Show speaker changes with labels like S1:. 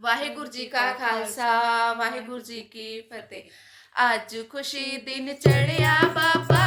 S1: ਵਾਹਿਗੁਰੂ ਜੀ ਕਾ ਖਾਲਸਾ ਵਾਹਿਗੁਰੂ ਜੀ ਕੀ ਫਤਿਹ। ਅੱਜ ਖੁਸ਼ੀ ਦਿਨ ਚੜਿਆ ਬਾਬਾ